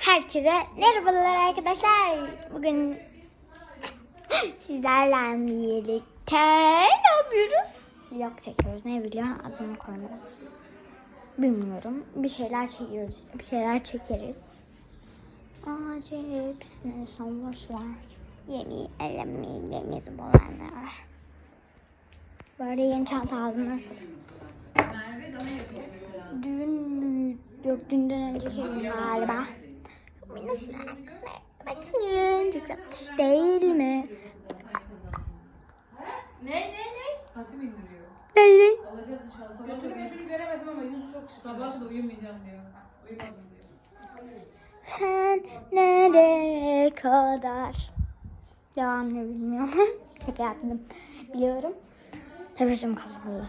Herkese merhabalar arkadaşlar. Bugün sizlerle birlikte ne yapıyoruz? Vlog çekiyoruz. Ne biliyor? Adını koymadım. Bilmiyorum. Bir şeyler çekiyoruz. Bir şeyler çekeriz. Aa hepsini son boş ver. Yemeği, midemiz bulanır. Böyle yeni çanta aldım nasıl? Dün mü? Yok dünden önceki gün galiba. Minnoşlar. Bakın. Çok tatlış değil mi? Ne ne ne? Hatim indiriyor. Değil mi? Alacağız inşallah. Sabah Götür da, götür göremedim ama yüzü çok şişti. sabah da uyumayacağım diyor. Uyumadım diyor. Sen nereye kadar? Devamını bilmiyorum. Şaka yaptım. Biliyorum. Nefesim kazanıyor.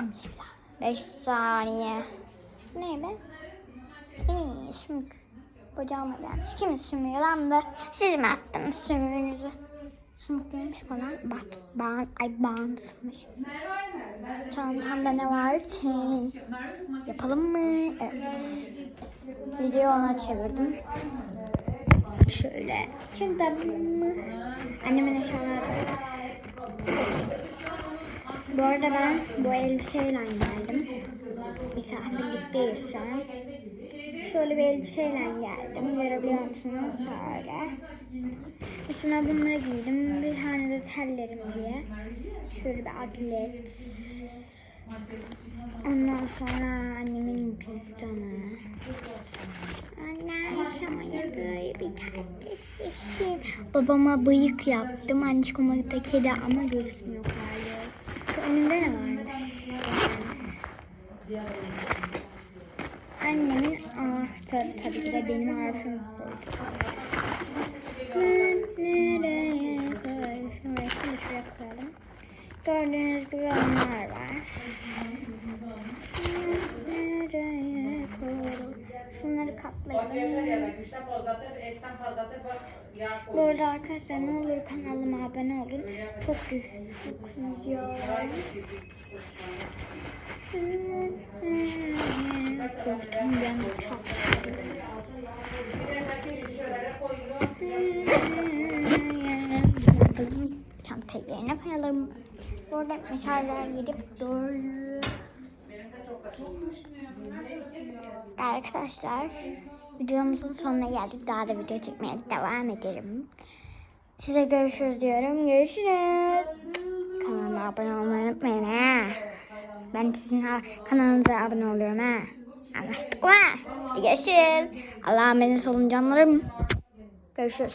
Bismillah. 5 saniye. Ne be? İyi sümük. Bacağıma gelmiş. Kimin sümüğü lan bu? Siz mi attınız sümüğünüzü? Sümük değilmiş olan bat, ban, ay bantmış. Çantamda ne var? Tint. Yapalım mı? Evet. Video ona çevirdim. Şöyle. Çantam. Annemin eşyaları. Bu arada ben bu elbiseyle geldim. Misafirlikteyiz şu an. Şöyle bir elbiseyle geldim. Görebiliyor musunuz? Şöyle. Üstüne bunları giydim. Bir tane de tellerim diye. Şöyle bir atlet. Ondan sonra annemin cüzdanı. Anne aşamaya böyle bir tatlışım. Babama bıyık yaptım. Anneciğim da kedi ama gözükmüyor. Önünde ne varmış? Annemin anahtarı tabii ki de benim harfim Ben nereye koyayım? Şuraya koyalım. Gördüğünüz gibi onlar var. Nereye koyalım? Şunları katlayalım. Bu arada arkadaşlar ne olur kanalıma abone olun. Çok düşük video. Korktum ben çok. Çantayı yerine koyalım. Burada mesajlar gidip dolu. Arkadaşlar videomuzun sonuna geldik. Daha da video çekmeye devam ederim. Size görüşürüz diyorum. Görüşürüz. Kanalıma abone olmayı unutmayın ha. Ben sizin kanalınıza abone oluyorum ha. Anlaştık mı? Görüşürüz. Allah'a emanet olun canlarım. Görüşürüz.